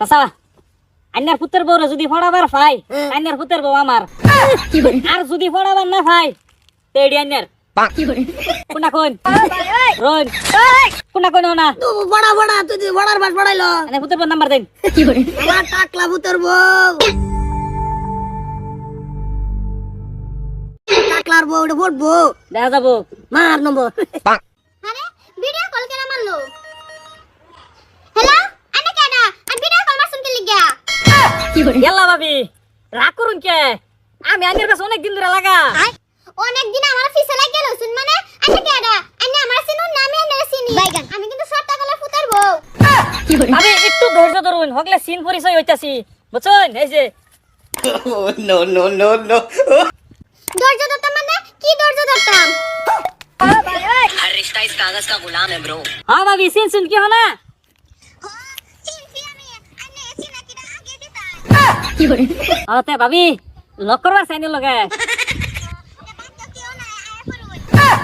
চাচা আন্যার পুত্রের বউরে যদি ফড়াবার পাই আন্যার পুত্রের বউ আমার। আর যদি ফড়াবার না পাই তেডি আন্যার কোনা? কোন রোন কোনা কোন না? তুই বড়া বড়া তুই বড়ার বাস বড়াইলো। আন্যার পুত্রের বউ নাম্বার দেন। আমার টাকলা বউ। টাকলার বউ ওটা ফুটবো দেখা যাব। মার নম্বর আরে ভিডিও কল কেন মারলো হ্যালো আনে কেডা আর ভিডিও কল মারছুন কে লিগা গেল্লা ভাবি রাগ করুন কে আমি আন্যার কাছে অনেক দিন ধরে লাগা অনেক দিন আমার ফিসে লাগ গেল শুন মানে আনে কেডা আনে আমার চিনুন নামে আনে চিনি বাইগান আমি কিন্তু শর্ট কলে ফুটার বউ আমি একটু ধৈর্য ধরুন হগলে সিন পরিচয় হইতাছি বুঝছেন এই যে ধৈর্য ধরতাম মানে কি ধৈর্য ধরতাম हर रिश्ता इस कागज का गुलाम है ब्रो হ্যাঁ ভাবি সিন শুন কি হনা চিনছি ভাবি লক করবার চাইনি লগে।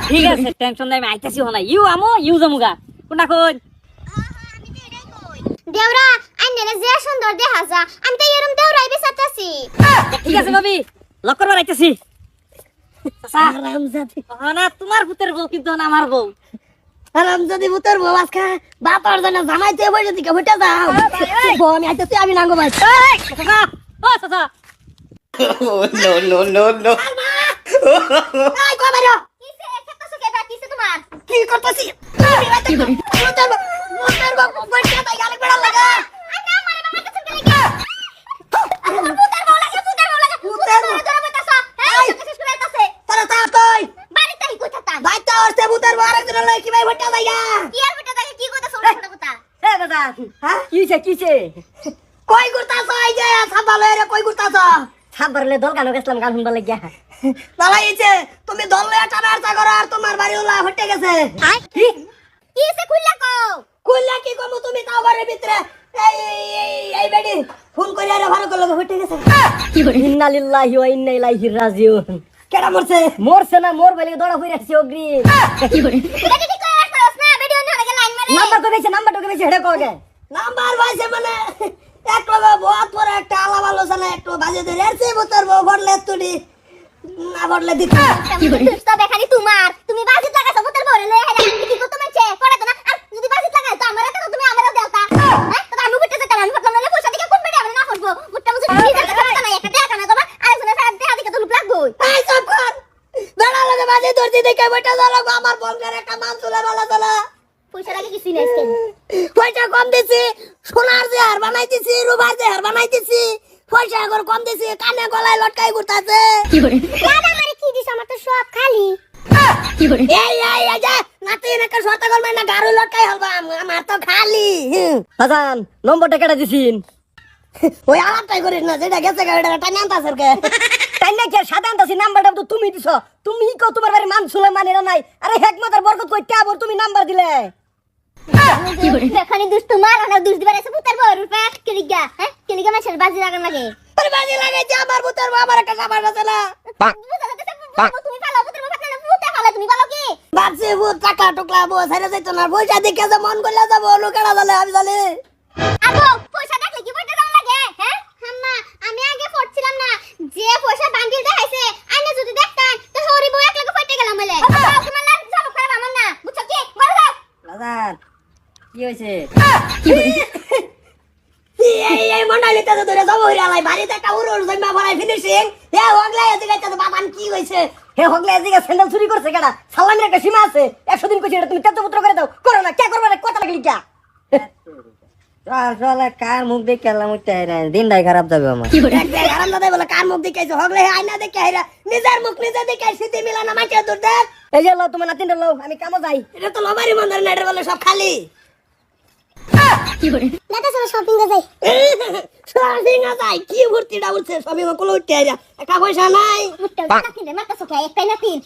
ঠিক আছে টেনশন নাই আমি আইতাছি হনা ইউ আমো ইউ জামুগা। কোনা কোন দেওরা আইনে যে সুন্দর দেখা যা আমি তো এরম দেওরাই বেসাতাছি ঠিক আছে ভাবি লক করবার আইতাছি তোমার পুতের বউ কিন্তু আমার বউ হারামজাদি ভূতের বউ আজকে বাপার জন্য জামাইতে বসে দিকে ফুটে যাও। বউ আমি আইতেছি আমি নাঙ্গো ভাই। চাচা ও চাচা এই কো বেরো কিসে খেতাছো কেডা কিসে তোমার কি করতেছি রাতে ভূতের বউ ভূতের বউ বসে তাই গালে বেড়া লাগা আনে আমারে বাবা কাছে কে লিগা ফুটার বউ লাগে ফুটার বউ লাগে ভূতের বউ। ধরে বেতাছো এই শেষ করে আইতাছে তারা তা কই বাড়িতে হি কইতাতা বাইতে আসতে ভূতের বউ আরেকজন লই কি ভাই ফুটে যাইয়া কি আর ফুটা থাকে কি কইতাছো ওটা ফুটা কথা এ দাদা হ্যাঁ কিছে কিছে কই যে সাবালে রে কই গুরতাছ সাববারলে দল গানো গেছিলাম গান শুনবার লাগিয়া। দাদা এইছে তুমি দলে টানার চা করো আর তোমার বাড়ি ওলা ফুটে গেছে। কি? কি সে খুললা কো কুল্লা কি কমু তুমি তাও বাড়ির ভিতরে? এই এই- বেডি ফোন করে আরে ভালো করে ফুটে গেছে। ইন্না লিল্লাহি ওয়া ইন্না ইলাইহি রাজিউন। কেডা মরছে? মরছে না মোর বেলে দড়া হই রাখছি অগ্রি লাইন মারে। নাম্বার তো নাম্বার বেছে হেডে নাম্বার পাইছে মানে। এক লগে বহুত পরে একটা আলাপ আলোচনা একটু বাজে ধরে এসে বোতর বউ ভরলে তুই না ভরলে দিতে তো দেখানি তোমার। তুমি বাজিত লাগাইছো বুতের বরে লই হেলা কি করতে মানছে পড়ে তো না। আর যদি বাজিত লাগাই তো আমারে তো তুমি আমারে দেওতা। হ্যাঁ? তো আমি বুটতে যেতাম আমি ভাবলাম না পয়সা দিকে কোন বেড়ে আমরা না করব? বুটটা মুছে নিজে টাকা না একটা টাকা না তোমার আরেকজনের সাথে দেখা দিকে তো লুপ লাগবো এই সব কর। বেড়া লগে বাজে দেখে বেটা জানো আমার বংশের একটা মান তুলে চলা। পয়সা লাগে কিছুই নাই স্কেন পয়সা কম দিছি সোনার যে হার রুবার যে হার পয়সা কম দিছি কানে গলায় লটকাই ঘুরতাছে। আমারে কি দিছ? আমার তো সব খালি। এই এই এই যে নাতি নাকি সরতা করবে না গাড়ি লটকাই হলবা আমার তো খালি হাসান নম্বরটা কেটে দিছিন। ওই আলাপটাই করিস না যেটা গেছে গাড়িটা টানে আনতাছে কে তাই না কি? সাধারণ দাসি নাম্বারটা তো তুমি দিছো। তুমি কো তোমার বাড়ি মান সুলে মানে নাই? আরে হেকমতের বরকত কইতে আবার তুমি নাম্বার দিলে? দেখানি দুষ তোমার আর দুষ দিবার এসে পুতার বড় রূপে কেলিগা হ্যাঁ? কেলিগা মাছের বাজি লাগান লাগে আরে বাজি লাগাইছে আমার পুতার বউ আমার একটা সাবান আছে না। তুমি পালো পুতার বউ ফাটলে পুতা ফালে তুমি পালো কি? বাজি পুত টাকা টুকলা বউ ছেড়ে যাইতো না। পয়সা দেখে যে মন করলে যাব লোকেরা জালে আমি জানি আবো পয়সা দেখলে কি বলতে দাম লাগে হ্যাঁ আম্মা আমি আগে পড়ছিলাম না যে পয়সা বান্ডিল দেখাইছে আইনে যদি দেখতাম তো হরি বউ এক লগে ফটে গেলাম বলে তোমার লাগ যাব খারাপ আমার না বুঝছ কি বলো যাও হাসান কি হয়েছে এই এই মন্ডলিতে তো ধরে যাব হইরা লাই বাড়িতে একটা উড় উড় জমা ভরাই ফিনিশিং হে ওগলাই এদিকে তো বাবান কি হইছে হে হগলে এদিকে স্যান্ডেল চুরি করছে কেডা? সালামের একটা সীমা আছে। একশো দিন কইছি তুমি তেতো পুত্র করে দাও। করো না কে করবে না কথা লাগলি কে? চলে কার মুখ দেখে এলাম দিনটাই খারাপ যাবে আমার। দেখ দেখ দাদা বলে কার মুখ দেখাইছে হগলে হে আয়না দেখে হাইরা নিজের মুখ নিজে দেখে স্মৃতি মিলানা মাকে দূর দেখ। এই যে লো তোমার নাতিনটা লো আমি কামো যাই। এটা তো লবারি মন্দির না এটা বলে সব খালি। দাদা চলো শপিং এ যাই। শপিং এ যাই? কি ভর্তিটা উঠছে শপিং এ কুলো উঠতে আইরা একটা পয়সা নাই। টাকা কিনে মাথা সোকে এক না তিন।